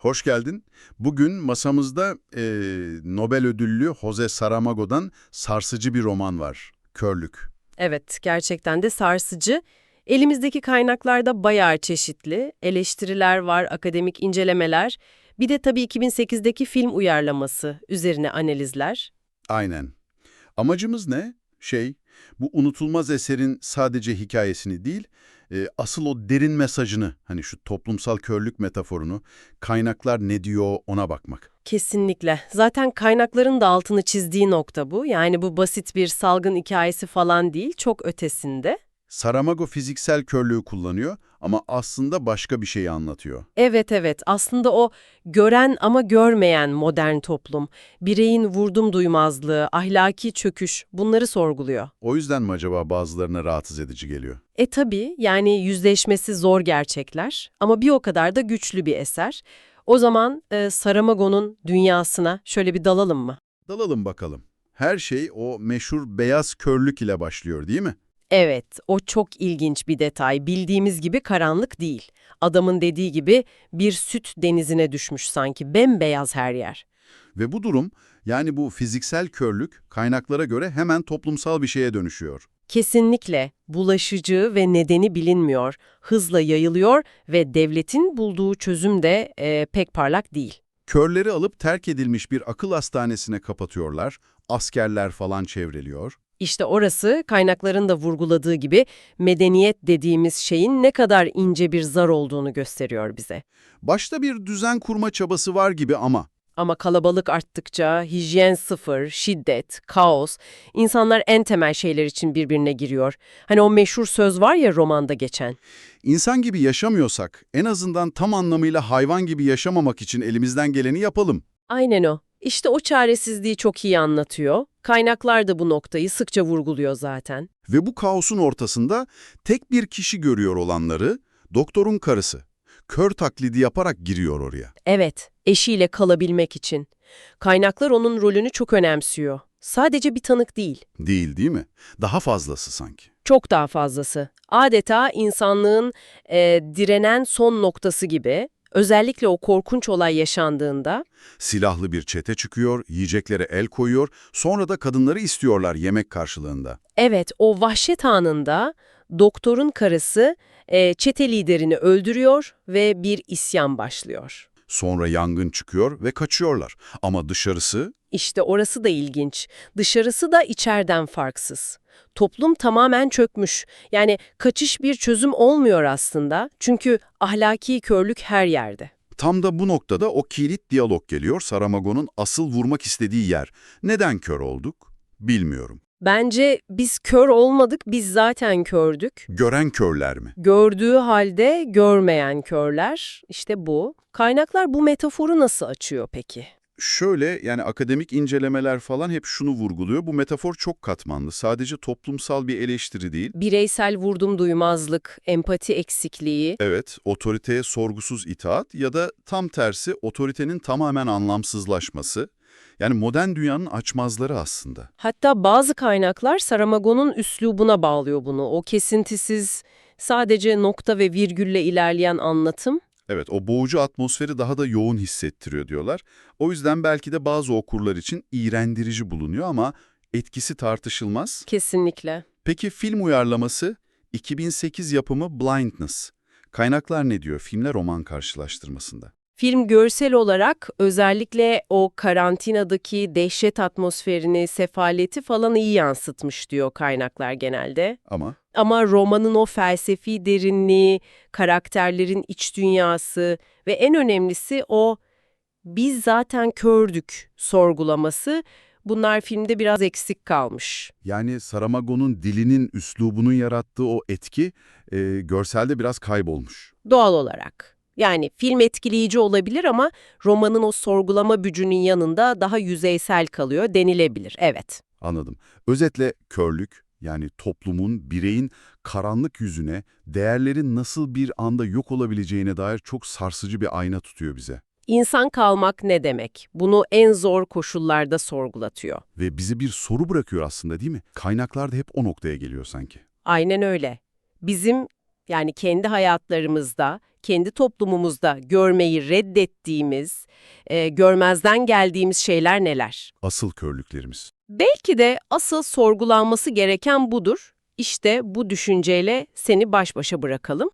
Hoş geldin. Bugün masamızda e, Nobel ödüllü Jose Saramago'dan sarsıcı bir roman var. Körlük. Evet, gerçekten de sarsıcı. Elimizdeki kaynaklarda bayağı çeşitli. Eleştiriler var, akademik incelemeler. Bir de tabii 2008'deki film uyarlaması üzerine analizler. Aynen. Amacımız ne? Şey, bu unutulmaz eserin sadece hikayesini değil, e, asıl o derin mesajını, hani şu toplumsal körlük metaforunu, kaynaklar ne diyor ona bakmak. Kesinlikle. Zaten kaynakların da altını çizdiği nokta bu. Yani bu basit bir salgın hikayesi falan değil, çok ötesinde. Saramago fiziksel körlüğü kullanıyor ama aslında başka bir şeyi anlatıyor. Evet evet aslında o gören ama görmeyen modern toplum, bireyin vurdum duymazlığı, ahlaki çöküş bunları sorguluyor. O yüzden mi acaba bazılarına rahatsız edici geliyor? E tabii yani yüzleşmesi zor gerçekler ama bir o kadar da güçlü bir eser. O zaman e, Saramago'nun dünyasına şöyle bir dalalım mı? Dalalım bakalım. Her şey o meşhur beyaz körlük ile başlıyor değil mi? Evet, o çok ilginç bir detay. Bildiğimiz gibi karanlık değil. Adamın dediği gibi bir süt denizine düşmüş sanki, bembeyaz her yer. Ve bu durum, yani bu fiziksel körlük kaynaklara göre hemen toplumsal bir şeye dönüşüyor. Kesinlikle bulaşıcı ve nedeni bilinmiyor, hızla yayılıyor ve devletin bulduğu çözüm de e, pek parlak değil. Körleri alıp terk edilmiş bir akıl hastanesine kapatıyorlar, askerler falan çevreliyor. İşte orası kaynakların da vurguladığı gibi medeniyet dediğimiz şeyin ne kadar ince bir zar olduğunu gösteriyor bize. Başta bir düzen kurma çabası var gibi ama Ama kalabalık arttıkça hijyen sıfır, şiddet, kaos, insanlar en temel şeyler için birbirine giriyor. Hani o meşhur söz var ya romanda geçen. insan gibi yaşamıyorsak en azından tam anlamıyla hayvan gibi yaşamamak için elimizden geleni yapalım. Aynen o. İşte o çaresizliği çok iyi anlatıyor. Kaynaklar da bu noktayı sıkça vurguluyor zaten. Ve bu kaosun ortasında tek bir kişi görüyor olanları, doktorun karısı. Kör taklidi yaparak giriyor oraya. Evet, eşiyle kalabilmek için. Kaynaklar onun rolünü çok önemsiyor. Sadece bir tanık değil. Değil değil mi? Daha fazlası sanki. Çok daha fazlası. Adeta insanlığın e, direnen son noktası gibi. Özellikle o korkunç olay yaşandığında Silahlı bir çete çıkıyor, yiyeceklere el koyuyor, sonra da kadınları istiyorlar yemek karşılığında. Evet, o vahşet anında doktorun karısı e, çete liderini öldürüyor ve bir isyan başlıyor. Sonra yangın çıkıyor ve kaçıyorlar. Ama dışarısı İşte orası da ilginç. Dışarısı da içeriden farksız. Toplum tamamen çökmüş. Yani kaçış bir çözüm olmuyor aslında. Çünkü ahlaki körlük her yerde. tam da bu noktada o kilit diyalog geliyor Saramago'nun asıl vurmak istediği yer. Neden kör olduk? Bilmiyorum. Bence biz kör olmadık, biz zaten kördük. Gören körler mi? Gördüğü halde görmeyen körler, işte bu. Kaynaklar bu metaforu nasıl açıyor peki? Şöyle yani akademik incelemeler falan hep şunu vurguluyor. Bu metafor çok katmanlı. Sadece toplumsal bir eleştiri değil. Bireysel vurdum duymazlık, empati eksikliği, Evet, otoriteye sorgusuz itaat ya da tam tersi otoritenin tamamen anlamsızlaşması. Yani modern dünyanın açmazları aslında. hatta bazı kaynaklar Saramago'nun üslubuna bağlıyor bunu. O kesintisiz, sadece nokta ve virgülle ilerleyen anlatım. Evet, o boğucu atmosferi daha da yoğun hissettiriyor diyorlar. O yüzden belki de bazı okurlar için iğrendirici bulunuyor ama etkisi tartışılmaz. Kesinlikle. Peki film uyarlaması 2008 yapımı Blindness. Kaynaklar ne diyor filmle roman karşılaştırmasında? Film görsel olarak özellikle o karantinadaki dehşet atmosferini, sefaleti falan iyi yansıtmış diyor kaynaklar genelde. Ama Ama romanın o felsefi derinliği, karakterlerin iç dünyası ve en önemlisi o biz zaten kördük sorgulaması bunlar filmde biraz eksik kalmış. yani Saramago'nun dilinin, üslubunun yarattığı o etki e, görselde biraz kaybolmuş. Doğal olarak. Yani film etkileyici olabilir ama romanın o sorgulama gücünün yanında daha yüzeysel kalıyor denilebilir. Evet. Anladım. Özetle körlük, yani toplumun, bireyin karanlık yüzüne, değerlerin nasıl bir anda yok olabileceğine dair çok sarsıcı bir ayna tutuyor bize. İnsan kalmak ne demek? Bunu en zor koşullarda sorgulatıyor. Ve bize bir soru bırakıyor aslında değil mi? Kaynaklar da hep o noktaya geliyor sanki. Aynen öyle. Bizim Yani kendi hayatlarımızda, kendi toplumumuzda görmeyi reddettiğimiz, e, görmezden geldiğimiz şeyler neler? Asıl körlüklerimiz. Belki de asıl sorgulanması gereken budur. İşte bu düşünceyle seni baş başa bırakalım.